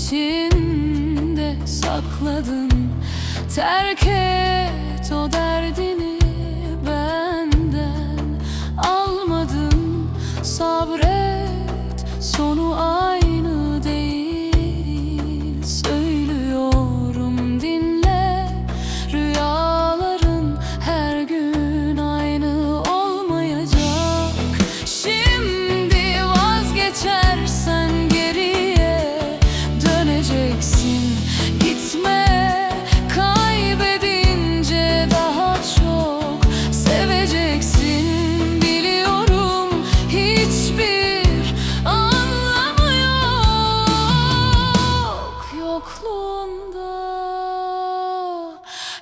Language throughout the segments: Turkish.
içinde sakladın. Terk et o derdini benden. Almadın. Sabret sonu an döneceksin Gitme kaybedince daha çok seveceksin. Biliyorum hiçbir anlamı yok. Yokluğunda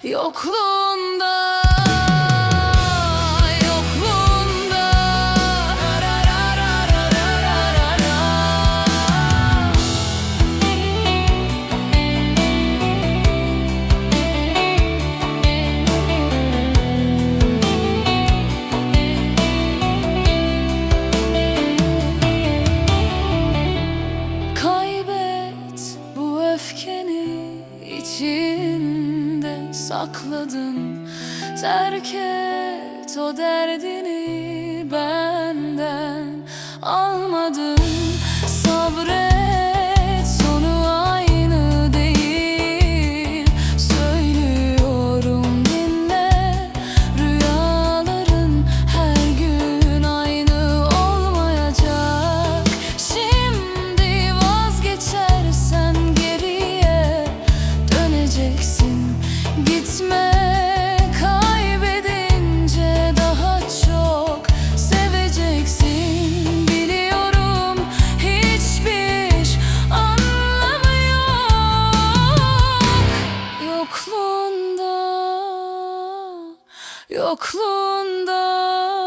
Yokluğunda sakladın? Terk et o derdini benden. Almadın yokluğunda.